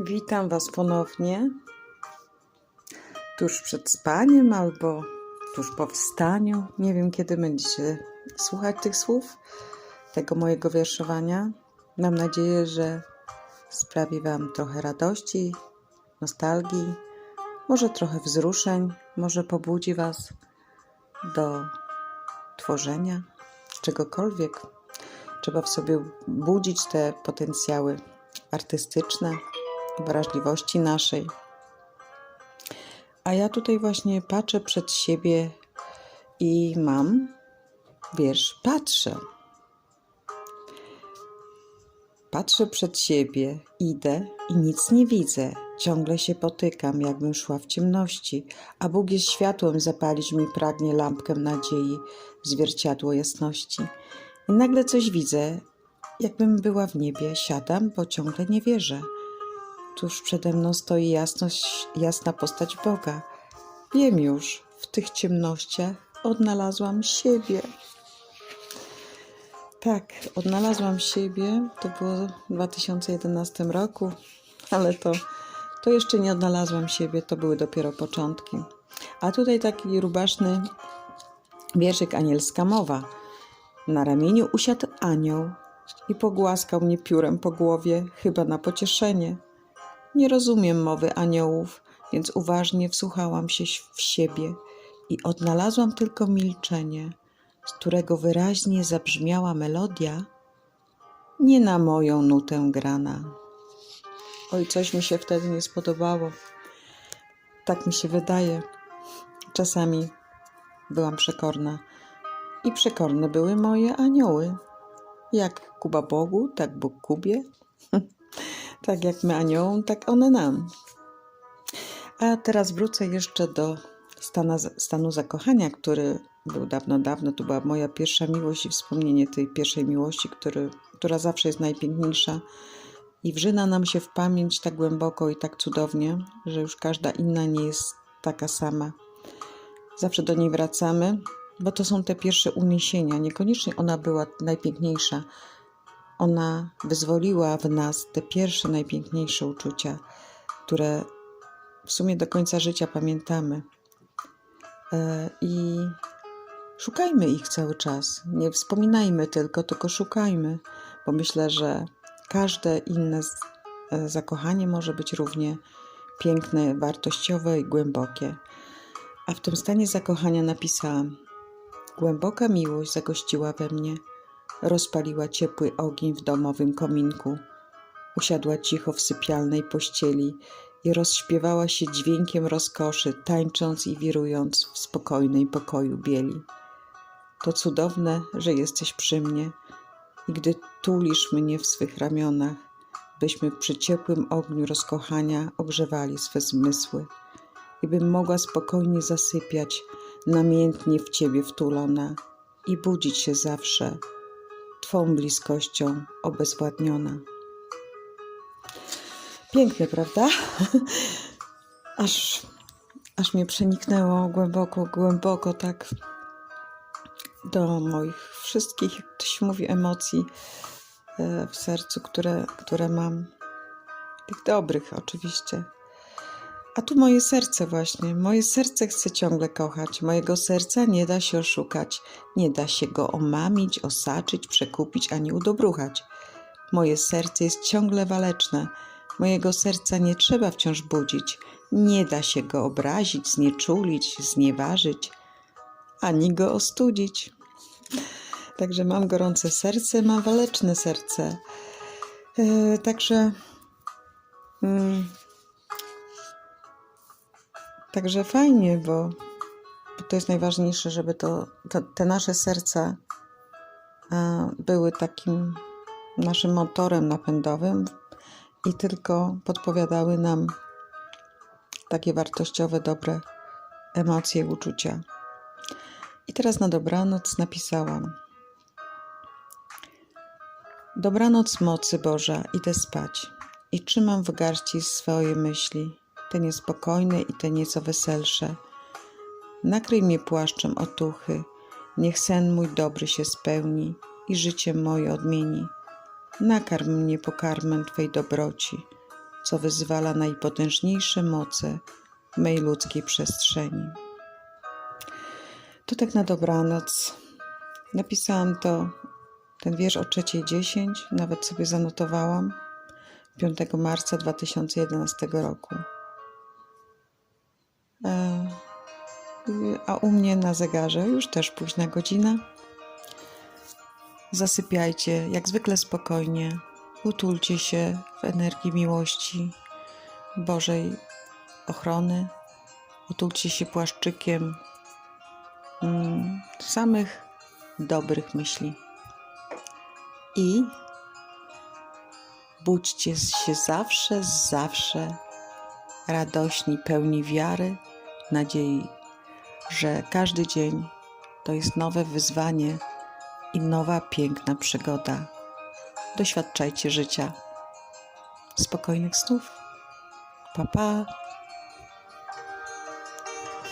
Witam Was ponownie. Tuż przed spaniem albo tuż po wstaniu. Nie wiem, kiedy będziecie słuchać tych słów, tego mojego wierszowania. Mam nadzieję, że sprawi Wam trochę radości, nostalgii, może trochę wzruszeń, może pobudzi Was do tworzenia czegokolwiek. Trzeba w sobie budzić te potencjały artystyczne, wrażliwości naszej. A ja tutaj właśnie patrzę przed siebie i mam wiersz Patrzę. Patrzę przed siebie, idę i nic nie widzę. Ciągle się potykam, jakbym szła w ciemności, a Bóg jest światłem, zapalić mi pragnie lampkę nadziei, zwierciadło jasności. I nagle coś widzę, jakbym była w niebie. Siadam, bo ciągle nie wierzę. Tuż przede mną stoi jasność, jasna postać Boga. Wiem już, w tych ciemnościach odnalazłam siebie. Tak, odnalazłam siebie. To było w 2011 roku, ale to, to jeszcze nie odnalazłam siebie, to były dopiero początki. A tutaj taki rubaszny wierszyk anielska mowa. Na ramieniu usiadł anioł i pogłaskał mnie piórem po głowie, chyba na pocieszenie. Nie rozumiem mowy aniołów, więc uważnie wsłuchałam się w siebie i odnalazłam tylko milczenie, z którego wyraźnie zabrzmiała melodia, nie na moją nutę grana. Oj, coś mi się wtedy nie spodobało. Tak mi się wydaje. Czasami byłam przekorna i przekorne były moje anioły. Jak Kuba Bogu, tak Bóg Kubie. tak jak my aniołom, tak one nam. A teraz wrócę jeszcze do stana, stanu zakochania, który był dawno, dawno. To była moja pierwsza miłość i wspomnienie tej pierwszej miłości, który, która zawsze jest najpiękniejsza i wrzyna nam się w pamięć tak głęboko i tak cudownie, że już każda inna nie jest taka sama. Zawsze do niej wracamy, bo to są te pierwsze uniesienia. Niekoniecznie ona była najpiękniejsza. Ona wyzwoliła w nas te pierwsze, najpiękniejsze uczucia, które w sumie do końca życia pamiętamy. E, I szukajmy ich cały czas. Nie wspominajmy tylko, tylko szukajmy, bo myślę, że każde inne e, zakochanie może być równie piękne, wartościowe i głębokie. A w tym stanie zakochania napisałam: Głęboka miłość zagościła we mnie, rozpaliła ciepły ogień w domowym kominku, usiadła cicho w sypialnej pościeli i rozśpiewała się dźwiękiem rozkoszy, tańcząc i wirując w spokojnej pokoju bieli. To cudowne, że jesteś przy mnie i gdy tulisz mnie w swych ramionach, byśmy przy ciepłym ogniu rozkochania ogrzewali swe zmysły i bym mogła spokojnie zasypiać, namiętnie w Ciebie wtulona i budzić się zawsze Twą bliskością obezwładniona. Piękne, prawda? Aż, aż mnie przeniknęło głęboko, głęboko, tak do moich wszystkich, jak to się mówi, emocji e, w sercu, które, które mam. Tych dobrych, oczywiście. A tu moje serce właśnie. Moje serce chce ciągle kochać. Mojego serca nie da się oszukać. Nie da się go omamić, osaczyć, przekupić ani udobruchać. Moje serce jest ciągle waleczne. Mojego serca nie trzeba wciąż budzić. Nie da się go obrazić, znieczulić, znieważyć, ani go ostudzić. Także mam gorące serce, mam waleczne serce. Yy, także. Yy, Także fajnie, bo, bo to jest najważniejsze, żeby to, to te nasze serca a, były takim naszym motorem napędowym i tylko podpowiadały nam takie wartościowe, dobre emocje uczucia. I teraz na dobranoc napisałam. Dobranoc mocy Boża, idę spać i trzymam w garści swoje myśli te niespokojne i te nieco weselsze. Nakryj mnie płaszczem otuchy, niech sen mój dobry się spełni i życie moje odmieni. Nakarm mnie pokarmem Twej dobroci, co wyzwala najpotężniejsze moce mej ludzkiej przestrzeni. To tak na dobranoc. Napisałam to, ten wiersz o 3.10, nawet sobie zanotowałam, 5 marca 2011 roku. E, a u mnie na zegarze już też późna godzina. Zasypiajcie jak zwykle spokojnie, utulcie się w energii miłości Bożej ochrony, utulcie się płaszczykiem mm, samych dobrych myśli. I budźcie się zawsze, zawsze radośni, pełni wiary, nadziei, że każdy dzień to jest nowe wyzwanie i nowa piękna przygoda. Doświadczajcie życia. Spokojnych snów. Pa, pa.